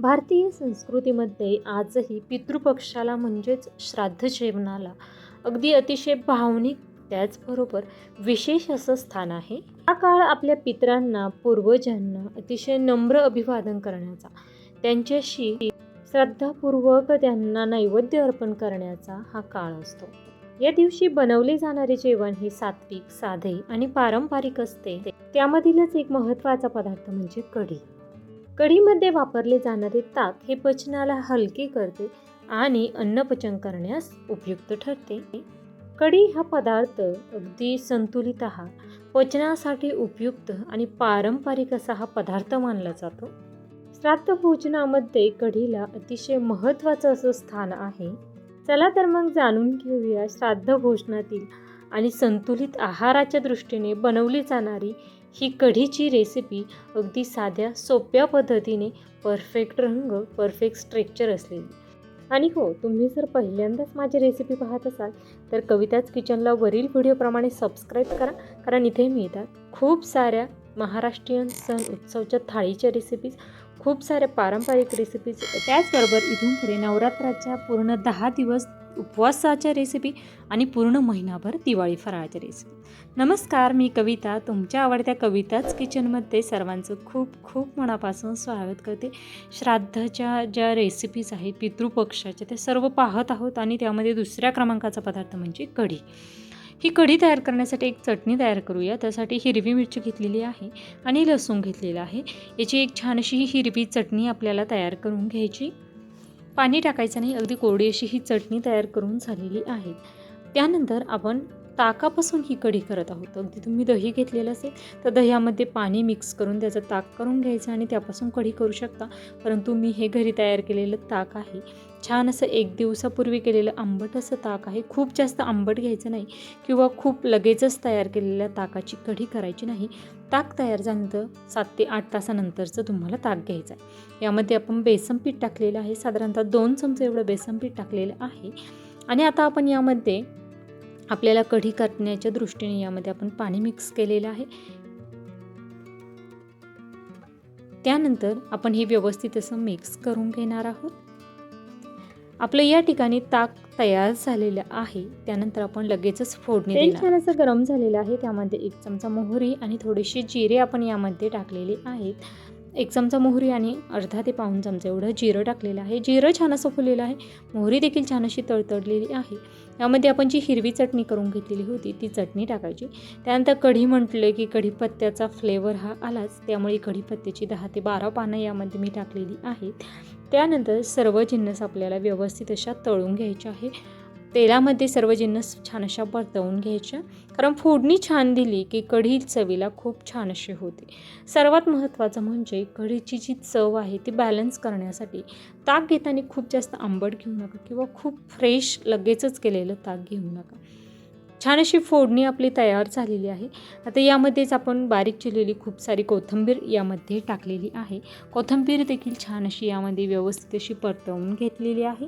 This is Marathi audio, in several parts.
भारतीय संस्कृतीमध्ये आजही पितृपक्षाला म्हणजेच श्राद्ध जेवणाला अगदी अतिशय भावनिक त्याचबरोबर विशेष असं स्थान आहे. हा काळ आपल्या पितरांना पूर्वजांना अतिशय नम्र अभिवादन करण्याचा त्यांच्याशी श्रद्धापूर्वक त्यांना नैवेद्य अर्पण करण्याचा हा काळ असतो. या दिवशी बनवले जाणारे जेवण हे सात्विक साधे आणि पारंपरिक असते. त्यामधीलच एक महत्त्वाचा पदार्थ म्हणजे कढी. कढीमध्ये वापरले जाणारे ताक हे पचनाला हलके करते आणि अन्नपचन करण्यास उपयुक्त ठरते. कढी हा पदार्थ अगदी संतुलित आहार पचनासाठी उपयुक्त आणि पारंपरिक असा हा पदार्थ मानला जातो. श्राद्ध भोजनामध्ये कढीला अतिशय महत्त्वाचं असं स्थान आहे. चला तर मग जाणून घेऊया श्राद्ध भोजनातील आणि संतुलित आहाराच्या दृष्टीने बनवली जाणारी ही कढीची रेसिपी अगदी साध्या सोप्या पद्धतीने परफेक्ट रंग परफेक्ट स्ट्रेक्चर असलेली. आणि हो तुम्ही जर पहिल्यांदाच माझी रेसिपी पाहत असाल तर कविताच किचनला वरील व्हिडिओप्रमाणे सबस्क्राईब करा कारण इथे मिळतात खूप साऱ्या महाराष्ट्रीयन सण उत्सवच्या थाळीच्या रेसिपीज खूप साऱ्या पारंपरिक रेसिपीज त्याचबरोबर इथून पुढे नवरात्राच्या पूर्ण दहा दिवस उपवासाच्या रेसिपी आणि पूर्ण महिनाभर दिवाळी फराळाच्या रेसिपी नमस्कार मी कविता. तुमच्या आवडत्या कविताच किचनमध्ये सर्वांचं खूप खूप मनापासून स्वागत करते. श्राद्धाच्या ज्या रेसिपीज आहेत पितृपक्षाच्या त्या सर्व पाहत आहोत आणि त्यामध्ये दुसऱ्या क्रमांकाचा पदार्थ म्हणजे कढी. ही कढी तयार करण्यासाठी एक चटणी तयार करूया. त्यासाठी हिरवी मिरची घेतलेली आहे आणि लसूण घेतलेला आहे. याची एक छान अशी ही हिरवी चटणी आपल्याला तयार करून घ्यायची. पाणी टाकायचं नाही अगदी कोरडी अशी ही चटणी तयार करून झालेली आहे. त्यानंतर आपण ताकापासून ही कढी करत आहोत. अगदी तुम्ही दही घेतलेलं असेल तर दह्यामध्ये पाणी मिक्स करून त्याचं ताक करून घ्यायचं आणि त्यापासून कढी करू शकता. परंतु मी हे घरी तयार केलेलं ताक आहे. छान असं एक दिवसापूर्वी केलेलं आंबट असं ताक आहे. खूप जास्त आंबट घ्यायचं नाही किंवा खूप लगेचच तयार केलेल्या ताकाची कढी करायची नाही. ताक तयार झाल्यानंतर सात ते आठ तासानंतरचं तुम्हाला ताक घ्यायचं आहे. यामध्ये आपण बेसन पीठ टाकलेलं आहे. साधारणतः दोन चमचे एवढं बेसन पीठ टाकलेलं आहे. आणि आता आपण यामध्ये आपल्याला कढी करण्याच्या दृष्टीने यामध्ये आपण पाणी मिक्स केलेलं आहे. त्यानंतर आपण हे व्यवस्थित असं मिक्स करून घेणार आहोत. आपलं या ठिकाणी ताक तयार झालेलं आहे. त्यानंतर आपण लगेचच फोडणी तेल छान असं गरम झालेलं आहे. त्यामध्ये एक चमचा मोहरी आणि थोडेसे जिरे आपण यामध्ये टाकलेले आहेत. एक चमचा मोहरी आणि अर्धा ते पाऊन चमचा एवढं जिरं टाकलेलं आहे. जिरं छान असं फुललेलं आहे. मोहरी देखील छान अशी तळतळलेली आहे. यामध्ये आपण जी हिरवी चटणी करून घेतलेली होती ती चटणी टाकायची. त्यानंतर कढी म्हटलं की कढीपत्त्याचा फ्लेवर हा आलाच. त्यामुळे कढीपत्त्याची दहा ते बारा पानं यामध्ये मी टाकलेली आहेत. त्यानंतर सर्व जिन्नस आपल्याला व्यवस्थित अशा तळून घ्यायच्या आहे. तेलामध्ये सर्व जिन्नस छान अशा परतवून घ्यायच्या. कारण फोडणी छान दिली की कढी चवीला खूप छान अशी होते. सर्वात महत्त्वाचं म्हणजे कढीची जी चव आहे ती बॅलन्स करण्यासाठी ताक घेताना खूप जास्त आंबट घेऊ नका किंवा खूप फ्रेश लगेचच केलेलं ताक घेऊ नका. छान अशी फोडणी आपली तयार झालेली आहे. आता यामध्येच आपण बारीक चिरलेली खूप सारी कोथिंबीर यामध्ये टाकलेली आहे. कोथिंबीर देखील छान अशी यामध्ये व्यवस्थित अशी परतवून घेतलेली आहे.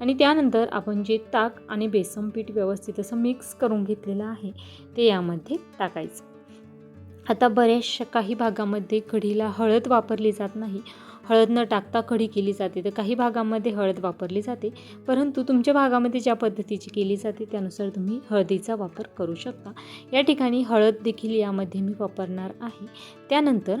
आणि त्यानंतर आपण जे ताक आणि बेसन पीठ व्यवस्थित असं मिक्स करून घेतलेलं आहे ते यामध्ये टाकायचं. आता बऱ्याचशा काही भागामध्ये कढीला हळद वापरली जात नाही. हळद न टाकता कढी केली जाते. तर काही भागामध्ये हळद वापरली जाते. परंतु तुमच्या भागामध्ये ज्या पद्धतीची केली जाते त्यानुसार तुम्ही हळदीचा वापर करू शकता. या ठिकाणी हळद देखील यामध्ये मी वापरणार आहे. त्यानंतर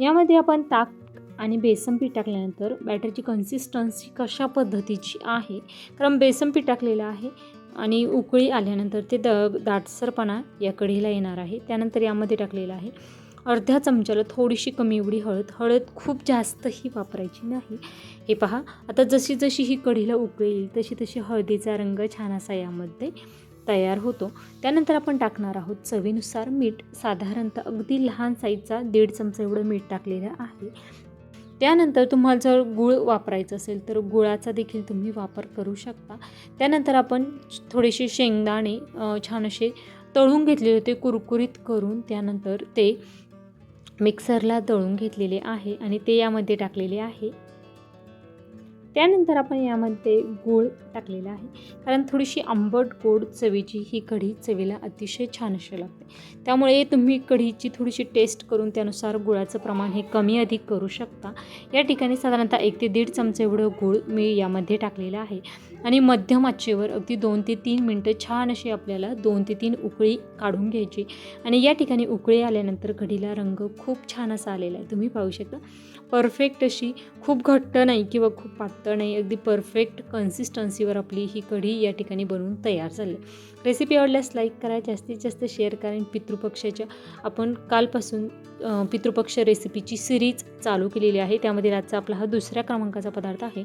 यामध्ये आपण ताक आणि बेसन पीठ टाकल्यानंतर बॅटरची कन्सिस्टन्सी कशा पद्धतीची आहे? कारण बेसन पीठ टाकलेलं आहे आणि उकळी आल्यानंतर ते द दाटसरपणा या कढीला येणार आहे. त्यानंतर यामध्ये टाकलेलं आहे अर्ध्या चमच्याला थोडीशी कमी एवढी हळद. हळद खूप जास्तही वापरायची नाही. हे पहा आता जशी जशी ही कढीला उकळी येईल तशी तशी हळदीचा रंग छान असा यामध्ये तयार होतो. त्यानंतर आपण टाकणार आहोत चवीनुसार मीठ. साधारणतः अगदी लहान साईजचा दीड चमचा एवढं मीठ टाकलेलं आहे. त्यानंतर तुम्हाला जर गूळ वापरायचं असेल तर गुळाचा देखील तुम्ही वापर करू शकता. त्यानंतर आपण थोडेसे शेंगदाणे छान असे तळून घेतलेले होते कुरकुरीत करून. त्यानंतर ते मिक्सरला तळून घेतलेले आहे आणि ते यामध्ये टाकलेले आहे. त्यानंतर आपण यामध्ये गूळ टाकलेला आहे. कारण थोडीशी आंबट गोड चवीची ही कढी चवीला अतिशय छान अशी लागते. त्यामुळे तुम्ही कढीची थोडीशी टेस्ट करून त्यानुसार गुळाचं प्रमाण हे कमी अधिक करू शकता. या ठिकाणी साधारणतः एक ते दीड चमचे एवढं गूळ मी यामध्ये टाकलेलं आहे. आणि मध्यम आचेवर अगदी दोन ते तीन मिनटं छान अशी आपल्याला दोन ते तीन उकळी काढून घ्यायची. आणि या ठिकाणी उकळी आल्यानंतर कढीला रंग खूप छान असा आलेला आहे. तुम्ही पाहू शकता. परफेक्ट अशी खूप घट्ट नाही किंवा खूप पातळ नाही अगदी परफेक्ट कन्सिस्टन्सीवर आपली ही कढी या ठिकाणी बनवून तयार झाली. रेसिपी आवडल्यास लाईक करा जास्तीत जास्त शेअर करा आणि पितृपक्षाच्या आपण कालपासून पितृपक्ष रेसिपीची सिरीज चालू केलेली आहे. त्यामध्ये आजचा आपला हा दुसऱ्या क्रमांकाचा पदार्थ आहे.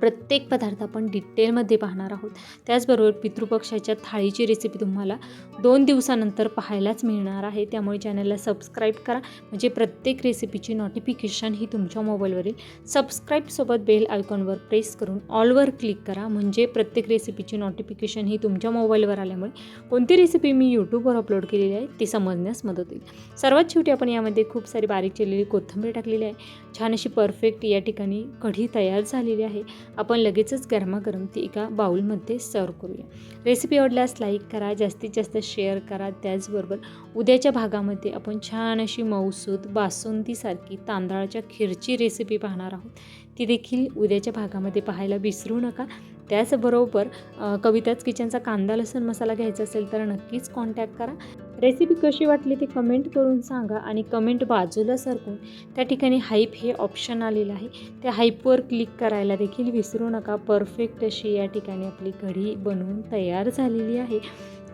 प्रत्येक पदार्थ आपण डिटेलमध्ये पाहणार आहोत. त्याचबरोबर पितृपक्षाच्या थाळीची रेसिपी तुम्हाला दोन दिवसानंतर पाहायलाच मिळणार आहे. त्यामुळे चॅनलला सबस्क्राईब करा. म्हणजे प्रत्येक रेसिपीची नोटिफिकेशन ही तुमच्या मोबाईलवरील सबस्क्राईबसोबत बेल आयकॉनवर प्रेस करून ऑलवर क्लिक करा. म्हणजे प्रत्येक रेसिपीची नोटिफिकेशन ही तुमच्या मोबाईलवर आल्यामुळे कोणती रेसिपी मी यूट्यूबवर अपलोड केलेली आहे ती समजण्यास मदत होईल. सर्वात शेवटी आपण यामध्ये खूप सारी बारीक चिरलेली कोथिंबीर टाकलेली आहे. छान अशी परफेक्ट या ठिकाणी कढी तयार झालेली आहे. आपण लगेचच गरमागरम ती एका बाउलमध्ये सर्व करूया. रेसिपी आवडल्यास लाईक करा जास्तीत जास्त शेअर करा. त्याचबरोबर उद्याच्या भागामध्ये आपण छान अशी मऊसूद बासुंदीसारखी तांदळाच्या खीरची रेसिपी पाहणार आहोत. ती देखील उद्याच्या भागामध्ये पाहायला विसरू नका. त्याचबरोबर कविताच किचनचा कांदा लसूण मसाला घ्यायचा असेल तर नक्कीच कॉन्टॅक्ट करा. रेसिपी कशी वाटली ते कमेंट करून सांगा आणि कमेंट बाजूला सरकून त्या ठिकाणी हाईप हे ऑप्शन आलेलं आहे. त्या हाईपवर क्लिक करायला देखील विसरू नका. परफेक्ट अशी या ठिकाणी आपली कढी बनवून तयार झालेली आहे.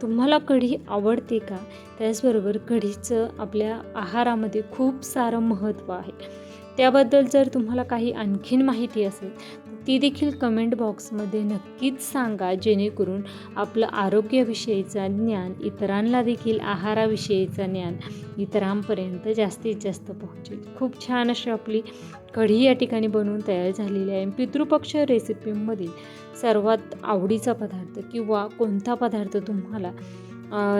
तुम्हाला कढी आवडते का? त्याचबरोबर कढीचं आपल्या आहारामध्ये खूप सारं महत्त्व आहे. त्याबद्दल जर तुम्हाला काही आणखीन माहिती असेल ती देखील कमेंट बॉक्समध्ये नक्कीच सांगा जेणेकरून आपलं आरोग्याविषयीचं ज्ञान इतरांना देखील आहाराविषयीचं ज्ञान इतरांपर्यंत जास्तीत जास्त पोहोचेल. खूप छान अशी आपली कढी या ठिकाणी बनवून तयार झालेली आहे. पितृपक्ष रेसिपीमधील सर्वात आवडीचा पदार्थ किंवा कोणता पदार्थ तुम्हाला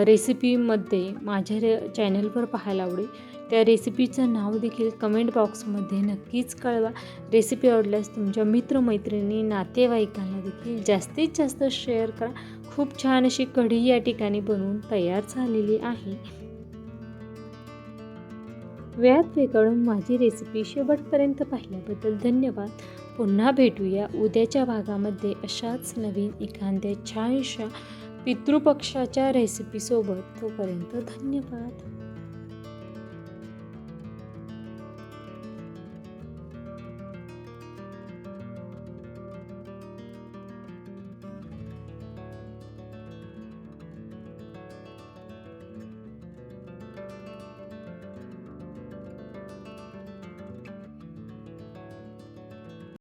रेसिपीमध्ये माझ्या रे चॅनलवर पाहायला आवडेल. त्या रेसिपीचं नाव देखील कमेंट बॉक्समध्ये नक्कीच कळवा. रेसिपी आवडल्यास तुमच्या मित्रमैत्रिणी नातेवाईकांना देखील जास्तीत जास्त शेअर करा. खूप छान अशी कढी या ठिकाणी बनवून तयार झालेली आहे. वेळात वेगळून माझी रेसिपी शेवटपर्यंत पाहिल्याबद्दल धन्यवाद. पुन्हा भेटूया उद्याच्या भागामध्ये अशाच नवीन एखाद्या छानशा पितृपक्षाच्या रेसिपीसोबत तोपर्यंत धन्यवाद.